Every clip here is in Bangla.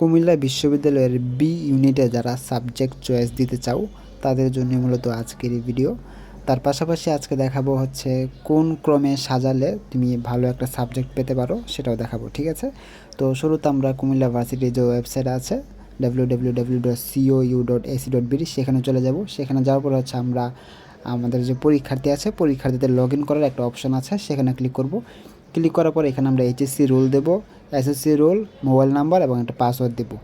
কুমিল্লা বিশ্ববিদ্যালয়ের বি ইউনিটে যারা সাবজেক্ট চয়েস দিতে চাও, তাদের জন্য মূলত আজকের এই ভিডিও তার পাশাপাশি আজকে দেখাবো হচ্ছে কোন ক্রমে সাজালে তুমি ভালো একটা সাবজেক্ট পেতে পারো, সেটাও দেখাবো, ঠিক আছে? তো শুরুতে আমরা কুমিল্লা ভার্সিটির যে ওয়েবসাইট আছে বিডি সেখানে চলে যাব। সেখানে যাওয়ার পর হচ্ছে আমরা আমাদের যে পরীক্ষার্থী আছে, পরীক্ষার্থীদের লগ ইন করার একটা অপশন আছে, সেখানে ক্লিক করব। ক্লিক করার পর এখানে আমরা এইচএসসি রোল দেবো। এসএসসি রোল মোবাইল নাম্বার এবং একটা পাসওয়ার্ড দেবো।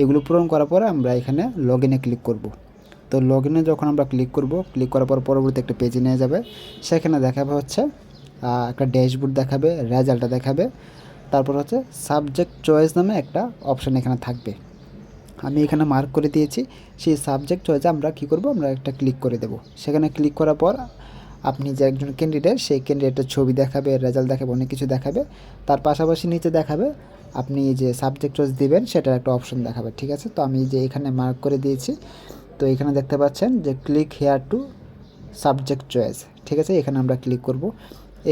এগুলো পূরণ করার পরে আমরা এখানে লগ ইনে ক্লিক করব। তো লগ ইনে যখন আমরা ক্লিক করব ক্লিক করার পর পরবর্তী একটা পেজে নিয়ে যাবে। সেখানে দেখাবে হচ্ছে একটা ড্যাশবোর্ড দেখাবে রেজাল্টটা দেখাবে। তারপর হচ্ছে সাবজেক্ট চয়েস নামে একটা অপশন এখানে থাকবে। আমি এখানে মার্ক করে দিয়েছি। সেই সাবজেক্ট চয়েসে আমরা কী করব? আমরা একটা ক্লিক করে দেব। সেখানে ক্লিক করার পর আপনি যে একজন ক্যান্ডিডেট সেই ক্যান্ডিডেটের ছবি দেখাবে রেজাল্ট দেখাবে, অনেক কিছু দেখাবে। তার পাশাপাশি নিচে দেখাবে, আপনি যে সাবজেক্ট চয়েস দেবেন, সেটার একটা অপশন দেখাবে, ঠিক আছে? তো আমি যে এখানে মার্ক করে দিয়েছি। তো এখানে দেখতে পাচ্ছেন যে click here to subject choice ঠিক আছে? এখানে আমরা ক্লিক করব।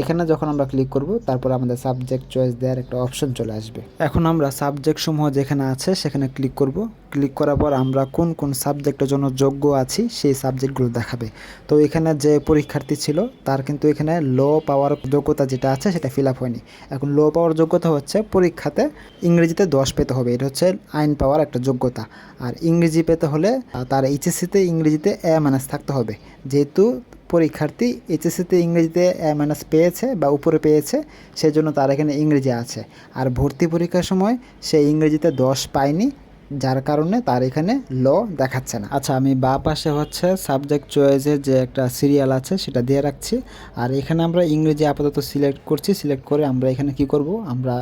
এখানে যখন আমরা ক্লিক করব, তারপর আমাদের সাবজেক্ট চয়েস দেওয়ার একটা অপশন চলে আসবে। এখন আমরা সাবজেক্ট সমূহ যেখানে আছে, সেখানে ক্লিক করব। ক্লিক করার পর আমরা কোন কোন সাবজেক্টের জন্য যোগ্য আছি, সেই সাবজেক্টগুলো দেখাবে। তো এখানে যে পরীক্ষার্থী ছিল, তার কিন্তু এখানে লো পাওয়ার যোগ্যতা যেটা আছে, সেটা ফিল আপ হয়নি। এখন লো পাওয়ার যোগ্যতা হচ্ছে পরীক্ষাতে ইংরেজিতে দশ পেতে হবে, এটা হচ্ছে আইন পাওয়ার একটা যোগ্যতা। আর ইংরেজি পেতে হলে তার এইচএসসিতে ইংরেজিতে এ মাইনাস থাকতে হবে। যেহেতু পরীক্ষার্থী এইচএসসিতে ইংরেজিতে মাইনাস পেয়েছে বা উপরে পেয়েছে, সেজন্য তার এখানে ইংরেজি আছে। আর ভর্তি পরীক্ষার সময় সে ইংরেজিতে দশ পায়নি, যার কারণে তার এখানে ল দেখাচ্ছে না। আচ্ছা আমি বা পাশে হচ্ছে সাবজেক্ট চয়েসের যে একটা সিরিয়াল আছে, সেটা দিয়ে রাখছি। আর এখানে আমরা ইংরেজি আপাতত সিলেক্ট করছি সিলেক্ট করে আমরা এখানে কি করব? আমরা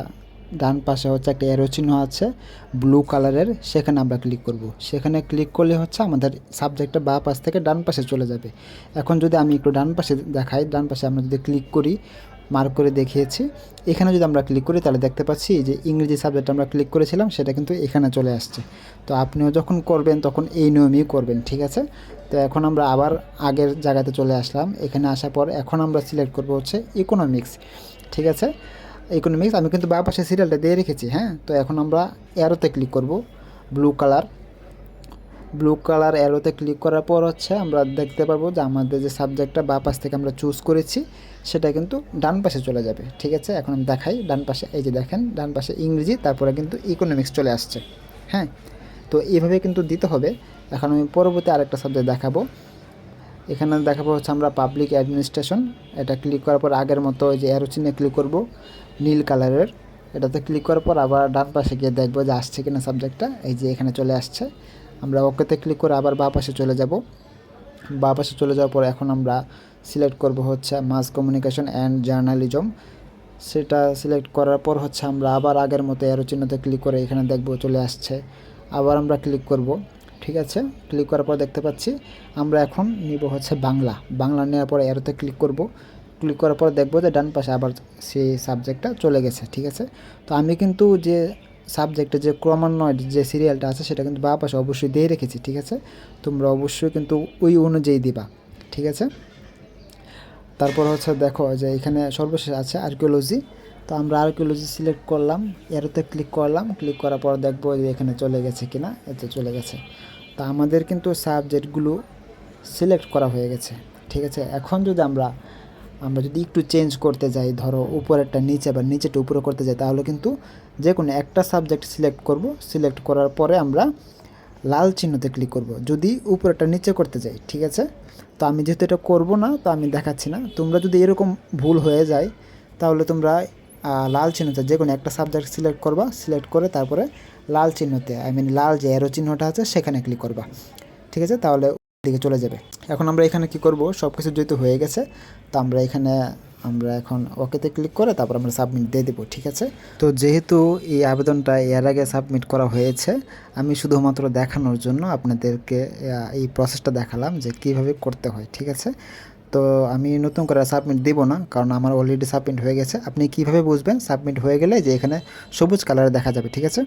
ডান পাশে হচ্ছে একটা এরো চিহ্ন আছে ব্লু কালারের সেখানে আমরা ক্লিক করব। সেখানে ক্লিক করলে হচ্ছে আমাদের সাবজেক্টটা বা পাশ থেকে ডান পাশে চলে যাবে। এখন যদি আমি একটু ডান পাশে দেখাই, ডান পাশে আমরা যদি ক্লিক করি মার্ক করে দেখিয়েছি, এখানে যদি আমরা ক্লিক করি, তাহলে দেখতে পাচ্ছি যে ইংরেজি সাবজেক্ট আমরা ক্লিক করেছিলাম, সেটা কিন্তু এখানে চলে আসছে। তো আপনিও যখন করবেন, তখন এই নিয়মেই করবেন, ঠিক আছে? তো এখন আমরা আবার আগের জায়গাতে চলে আসলাম। এখানে আসার পর এখন আমরা সিলেক্ট করব হচ্ছে ইকোনমিক্স ঠিক আছে? ইকোনমিক্স আমি কিন্তু বা পাশে সিরিয়ালটা দিয়ে রেখেছি হ্যাঁ? তো এখন আমরা অ্যারোতে ক্লিক করব ব্লু কালার ব্লু কালার অ্যারোতে ক্লিক করার পর হচ্ছে আমরা দেখতে পারব যে আমাদের যে সাবজেক্টটা বা পাশ থেকে আমরা চুজ করেছি, সেটা কিন্তু ডান পাশে চলে যাবে, ঠিক আছে? এখন আমি দেখাই, ডান পাশে, এই যে দেখেন, ডান পাশে ইংরেজি, তারপরে কিন্তু ইকোনমিক্স চলে আসছে হ্যাঁ? তো এইভাবে কিন্তু দিতে হবে। এখন আমি পরবর্তী আরেকটা সাবজেক্ট দেখাবো। এখানে দেখাবো হচ্ছে আমরা পাবলিক অ্যাডমিনিস্ট্রেশন এটা ক্লিক করার পর আগের মতো ওই যে অ্যারো চিহ্নে ক্লিক করব। নীল কালারের। এটাতে ক্লিক করার পর আবার ডান পাশে গিয়ে দেখব যে আসছে কিনা সাবজেক্টটা এই যে এখানে চলে আসছে। আমরা ওকেতে ক্লিক করে আবার বা পাশে চলে যাব। বা পাশে চলে যাওয়ার পর এখন আমরা সিলেক্ট করব হচ্ছে মাস কমিউনিকেশন অ্যান্ড জার্নালিজম সেটা সিলেক্ট করার পর হচ্ছে আমরা আবার আগের মতো অ্যারো চিহ্নতে ক্লিক করে এখানে দেখব চলে আসছে। আবার আমরা ক্লিক করব। ঠিক আছে? ক্লিক করার পর দেখতে পাচ্ছি, আমরা এখন নিব হচ্ছে বাংলা। বাংলা নেওয়ার পর অ্যারোতে ক্লিক করব। ক্লিক করার পর দেখব যে ডান পাশে আবার সেই সাবজেক্টটা চলে গেছে, ঠিক আছে? তো আমি কিন্তু যে সাবজেক্টে যে ক্রমান্বয় যে সিরিয়ালটা আছে, সেটা কিন্তু বা পাশে অবশ্যই দিয়ে রেখেছি, ঠিক আছে? তোমরা অবশ্যই কিন্তু ওই অনুযায়ী দিবা, ঠিক আছে? তারপর হচ্ছে দেখো যে এখানে সর্বশেষ আছে আর্কিওলজি তো আমরা আর্কিওলজি সিলেক্ট করলাম এরোতে ক্লিক করলাম ক্লিক করার পর দেখব যে এখানে চলে গেছে কি না এতে চলে গেছে। তো আমাদের কিন্তু সাবজেক্টগুলো সিলেক্ট করা হয়ে গেছে, ঠিক আছে? এখন যদি আমরা আমরা যদি একটু চেঞ্জ করতে যাই, ধরো উপরেরটা নিচে বা নিচেটা উপরে করতে যাই, তাহলে কিন্তু যে কোনো একটা সাবজেক্ট সিলেক্ট করব। সিলেক্ট করার পরে আমরা লাল চিহ্নতে ক্লিক করব। যদি উপরেরটা নিচে করতে যাই, ঠিক আছে? তো আমি যেহেতু এটা করব না, তো আমি দেখাচ্ছি না। তোমরা যদি এরকম ভুল হয়ে যায়, তাহলে তোমরা লাল চিহ্নতে যে কোনো একটা সাবজেক্ট সিলেক্ট করবা। সিলেক্ট করে তারপরে লাল চিহ্নতে আই মিন লাল যে অ্যারো চিহ্নটা আছে, সেখানে ক্লিক করবা। ঠিক আছে? তাহলে দিকে চলে যাবে। এখন আমরা এখানে কি করব? সব কিছু যেহেতু হয়ে গেছে, তো আমরা এখানে, আমরা এখন ওকেতে ক্লিক করে তারপর আমরা সাবমিট দিয়ে দেবো, ঠিক আছে? তো যেহেতু এই আবেদনটা এর আগে সাবমিট করা হয়েছে, আমি শুধুমাত্র দেখানোর জন্য আপনাদেরকে এই প্রসেসটা দেখালাম যে কীভাবে করতে হয়, ঠিক আছে? তো আমি নতুন করে সাবমিট দেব না, কারণ আমার অলরেডি সাবমিট হয়ে গেছে। আপনি কীভাবে বুঝবেন? সাবমিট হয়ে গেলে যে এখানে সবুজ কালারে দেখা যাবে, ঠিক আছে?